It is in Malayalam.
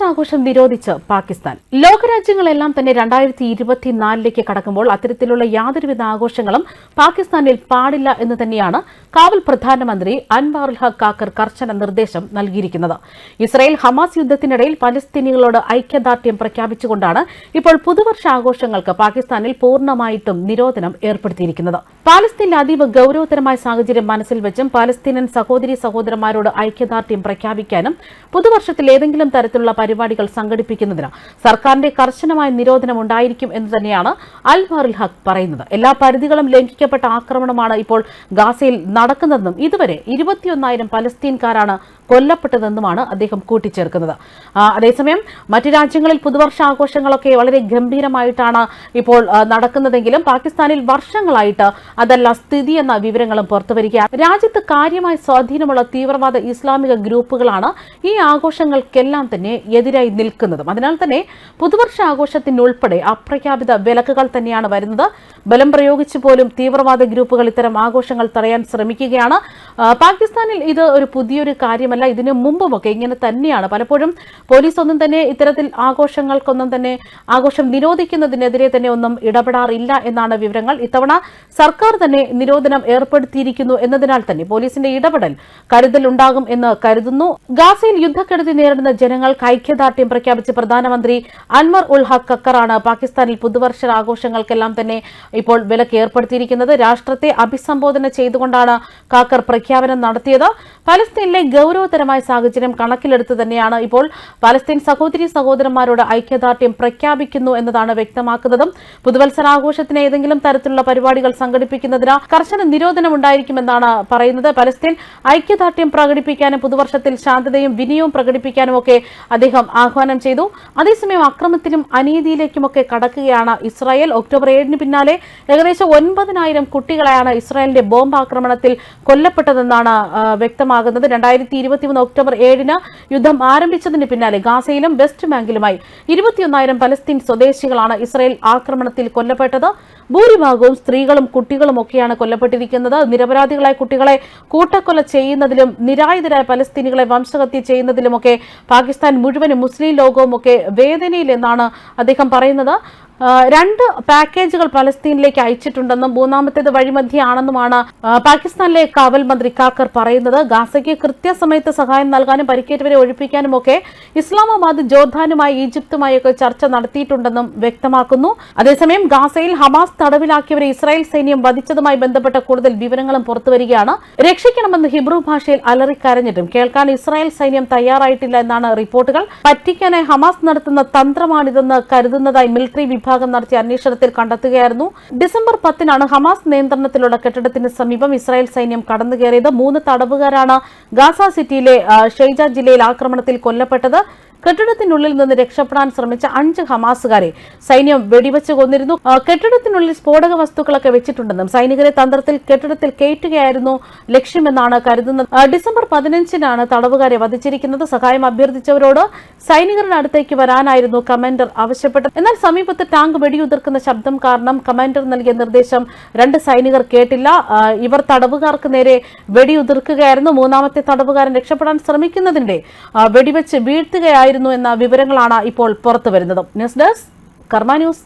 പുതുവത്സരാഘോഷം നിരോധിച്ച് പാകിസ്ഥാൻ. ലോകരാജ്യങ്ങളെല്ലാം തന്നെ രണ്ടായിരത്തി ഇരുപത്തിനാലിലേക്ക് കടക്കുമ്പോൾ അത്തരത്തിലുള്ള യാതൊരുവിധ ആഘോഷങ്ങളും പാകിസ്ഥാനിൽ പാടില്ല എന്ന് തന്നെയാണ് കാവൽ പ്രധാനമന്ത്രി അൻവാറുൽ ഹഖ് കാക്കർ കർശന നിർദ്ദേശം നൽകിയിരിക്കുന്നത്. ഇസ്രായേൽ ഹമാസ് യുദ്ധത്തിനിടയിൽ പലസ്തീനികളോട് ഐക്യദാർഢ്യം പ്രഖ്യാപിച്ചുകൊണ്ടാണ് ഇപ്പോൾ പുതുവർഷ ആഘോഷങ്ങൾക്ക് പാകിസ്ഥാനിൽ പൂർണമായിട്ടും നിരോധനം ഏർപ്പെടുത്തിയിരിക്കുന്നത്. പാലസ്തീനിലെ അതീവ ഗൌരവതരമായ സാഹചര്യം മനസ്സിൽ വെച്ചും പാലസ്തീനൻ സഹോദരി സഹോദരന്മാരോട് ഐക്യദാർഢ്യം പ്രഖ്യാപിക്കാനും പുതുവർഷത്തിൽ ഏതെങ്കിലും തരത്തിലുള്ള പരിപാടികൾ സംഘടിപ്പിക്കുന്നതിന് സർക്കാരിന്റെ കർശനമായ നിരോധനം ഉണ്ടായിരിക്കും എന്ന് തന്നെയാണ് അൽ ബാറുൽ ഹഖ് പറയുന്നത്. എല്ലാ പരിധികളും ലംഘിക്കപ്പെട്ട ആക്രമണമാണ് ഇപ്പോൾ ഗാസയിൽ നടക്കുന്നതെന്നും ഇതുവരെ ഇരുപത്തിയൊന്നായിരം പലസ്തീൻകാരാണ് കൊല്ലപ്പെട്ടതെന്നുമാണ് അദ്ദേഹം കൂട്ടിച്ചേർക്കുന്നത്. അതേസമയം മറ്റു രാജ്യങ്ങളിൽ പുതുവർഷ ആഘോഷങ്ങളൊക്കെ വളരെ ഗംഭീരമായിട്ടാണ് ഇപ്പോൾ നടക്കുന്നതെങ്കിലും പാകിസ്ഥാനിൽ വർഷങ്ങളായിട്ട് അതല്ല സ്ഥിതി എന്ന വിവരങ്ങളും പുറത്തുവരികയാണ് രാജ്യത്ത് കാര്യമായ സ്വാധീനമുള്ള തീവ്രവാദ ഇസ്ലാമിക ഗ്രൂപ്പുകളാണ് ഈ ആഘോഷങ്ങൾക്കെല്ലാം തന്നെ എതിരായി നിൽക്കുന്നതും. അതിനാൽ തന്നെ പുതുവർഷ ആഘോഷത്തിനുൾപ്പെടെ അപ്രഖ്യാപിത വിലക്കുകൾ തന്നെയാണ് വരുന്നത്. ബലം പ്രയോഗിച്ചു പോലും തീവ്രവാദ ഗ്രൂപ്പുകൾ ഇത്തരം ആഘോഷങ്ങൾ തടയാൻ ശ്രമിക്കുകയാണ്. പാകിസ്ഥാനിൽ ഇത് ഒരു പുതിയൊരു കാര്യമല്ല ഇതിനു മുമ്പുമൊക്കെ ഇങ്ങനെ തന്നെയാണ്. പലപ്പോഴും പോലീസ് ഒന്നും തന്നെ ഇത്തരത്തിൽ ആഘോഷങ്ങൾക്കൊന്നും തന്നെ ആഘോഷം നിരോധിക്കുന്നതിനെതിരെ തന്നെ ഒന്നും ഇടപെടാറില്ല എന്നാണ് വിവരങ്ങൾ. ഇത്തവണ സർക്കാർ തന്നെ നിരോധനം ഏർപ്പെടുത്തിയിരിക്കുന്നു എന്നതിനാൽ തന്നെ പോലീസിന്റെ ഇടപെടൽ കരുതലുണ്ടാകും എന്ന് കരുതുന്നു. ഗാസയിൽ യുദ്ധക്കെടുതി നേരിടുന്ന ജനങ്ങൾക്ക് ഐക്യദാർഢ്യം പ്രഖ്യാപിച്ച പ്രധാനമന്ത്രി അൻവർ ഉൽ ഹഖ് കക്കറാണ് പാകിസ്ഥാനിൽ പുതുവർഷ ആഘോഷങ്ങൾക്കെല്ലാം തന്നെ ഇപ്പോൾ വിലക്ക് ഏർപ്പെടുത്തിയിരിക്കുന്നത്. രാഷ്ട്രത്തെ അഭിസംബോധന ചെയ്തുകൊണ്ടാണ് കാക്കർ പ്രഖ്യാപനം നടത്തിയത്. പലസ്തീനിലെ ഗൌരവതരമായ സാഹചര്യം കണക്കിലെടുത്ത് തന്നെയാണ് ഇപ്പോൾ പലസ്തീൻ സഹോദരി സഹോദരന്മാരോട് ഐക്യദാർഢ്യം പ്രഖ്യാപിക്കുന്നു എന്നതാണ് വ്യക്തമാക്കുന്നതും. പുതുവത്സരാഘോഷത്തിന് ഏതെങ്കിലും തരത്തിലുള്ള പരിപാടികൾ സംഘടിപ്പിക്കുന്നതിന് കർശന നിരോധനം ഉണ്ടായിരിക്കുമെന്നാണ് പറയുന്നത്. പലസ്തീൻ ഐക്യദാർഢ്യം പ്രകടിപ്പിക്കാനും പുതുവർഷത്തിൽ ശാന്തതയും വിനയവും പ്രകടിപ്പിക്കാനും ഒക്കെ അദ്ദേഹം ആഹ്വാനം ചെയ്തു. അതേസമയം അക്രമത്തിനും അനീതിയിലേക്കുമൊക്കെ കടക്കുകയാണ് ഇസ്രായേൽ. ഒക്ടോബർ ഏഴിന് പിന്നാലെ ഏകദേശം ഒൻപതിനായിരം കുട്ടികളെയാണ് ഇസ്രായേലിന്റെ ബോംബ് ആക്രമണത്തിൽ കൊല്ലപ്പെട്ടതെന്നാണ് വ്യക്തമാകുന്നത്. രണ്ടായിരത്തി ഇരുപത്തിമൂന്ന് ഒക്ടോബർ ഏഴിന് യുദ്ധം ആരംഭിച്ചതിന് പിന്നാലെ ഗാസയിലും വെസ്റ്റ് ബാങ്കിലുമായി ഇരുപത്തിയൊന്നായിരം പലസ്തീൻ സ്വദേശികളാണ് ഇസ്രായേൽ ആക്രമണത്തിൽ കൊല്ലപ്പെട്ടത്. ഭൂരിഭാഗവും സ്ത്രീകളും കുട്ടികളും ഒക്കെയാണ് കൊല്ലപ്പെട്ടിരിക്കുന്നത്. നിരപരാധികളായ കുട്ടികളെ കൂട്ടക്കൊല ചെയ്യുന്നതിലും നിരായുധരായ പലസ്തീനികളെ വംശഹത്യ ചെയ്യുന്നതിലുമൊക്കെ പാകിസ്ഥാൻ മുഴുവനും മുസ്ലിം ലോകവും ഒക്കെ വേദനയിലെന്നാണ് അദ്ദേഹം പറയുന്നത്. രണ്ട് പാക്കേജുകൾ പലസ്തീനിലേക്ക് അയച്ചിട്ടുണ്ടെന്നും മൂന്നാമത്തേത് വഴിമധ്യയാണെന്നുമാണ് പാകിസ്ഥാനിലെ കാവൽ മന്ത്രി കാക്കർ പറയുന്നത്. ഗാസയ്ക്ക് കൃത്യസമയത്ത് സഹായം നൽകാനും പരിക്കേറ്റവരെ ഒഴിപ്പിക്കാനും ഒക്കെ ഇസ്ലാമാബാദ് ജോർദാനുമായി ഈജിപ്തുമായൊക്കെ ചർച്ച നടത്തിയിട്ടുണ്ടെന്നും വ്യക്തമാക്കുന്നു. അതേസമയം ഗാസയിൽ ഹമാസ് തടവിലാക്കിയവരെ ഇസ്രായേൽ സൈന്യം വധിച്ചതുമായി ബന്ധപ്പെട്ട കൂടുതൽ വിവരങ്ങളും പുറത്തുവരികയാണ്. രക്ഷിക്കണമെന്ന് ഹിബ്രു ഭാഷയിൽ അലറിക്കരഞ്ഞിട്ടും കേൾക്കാൻ ഇസ്രായേൽ സൈന്യം തയ്യാറായിട്ടില്ല എന്നാണ് റിപ്പോർട്ടുകൾ. പറ്റിക്കാനായി ഹമാസ് നടത്തുന്ന തന്ത്രമാണിതെന്ന് കരുതുന്നതായി മിലിറ്ററി വിഭാഗം നടത്തിയ അന്വേഷണത്തിൽ കണ്ടെത്തുകയായിരുന്നു. ഡിസംബർ പത്തിനാണ് ഹമാസ് നിയന്ത്രണത്തിലുള്ള കെട്ടിടത്തിന് സമീപം ഇസ്രായേൽ സൈന്യം കടന്നുകയറിയത്. മൂന്ന് തടവുകാരാണ് ഗാസ സിറ്റിയിലെ ഷെയ്ജ ജില്ലയിൽ ആക്രമണത്തിൽ കൊല്ലപ്പെട്ടത്. കെട്ടിടത്തിനുള്ളിൽ നിന്ന് രക്ഷപ്പെടാൻ ശ്രമിച്ച അഞ്ച് ഹമാസുകാരെ സൈന്യം വെടിവെച്ച് കൊന്നിരുന്നു. കെട്ടിടത്തിനുള്ളിൽ സ്ഫോടക വസ്തുക്കളൊക്കെ വെച്ചിട്ടുണ്ടെന്നും സൈനികരെ തന്ത്രത്തിൽ കെട്ടിടത്തിൽ കയറ്റുകയായിരുന്നു ലക്ഷ്യമെന്നാണ് കരുതുന്നത്. ഡിസംബർ പതിനഞ്ചിനാണ് തടവുകാരെ വധിച്ചിരിക്കുന്നത്. സഹായം അഭ്യർത്ഥിച്ചവരോട് സൈനികരുടെ അടുത്തേക്ക് വരാനായിരുന്നു കമാൻഡർ ആവശ്യപ്പെട്ടത്. എന്നാൽ സമീപത്ത് ടാങ്ക് വെടിയുതിർക്കുന്ന ശബ്ദം കാരണം കമാൻഡർ നൽകിയ നിർദ്ദേശം രണ്ട് സൈനികർ കേട്ടില്ല. ഇവർ തടവുകാർക്ക് നേരെ വെടിയുതിർക്കുകയായിരുന്നു. മൂന്നാമത്തെ തടവുകാരൻ രക്ഷപ്പെടാൻ ശ്രമിക്കുന്നതിനിടെ വെടിവെച്ച് വീഴ്ത്തുകയായിരുന്നു എന്ന വിവരങ്ങളാണ് ഇപ്പോൾ പുറത്തുവരുന്നത്. News desk Karma news.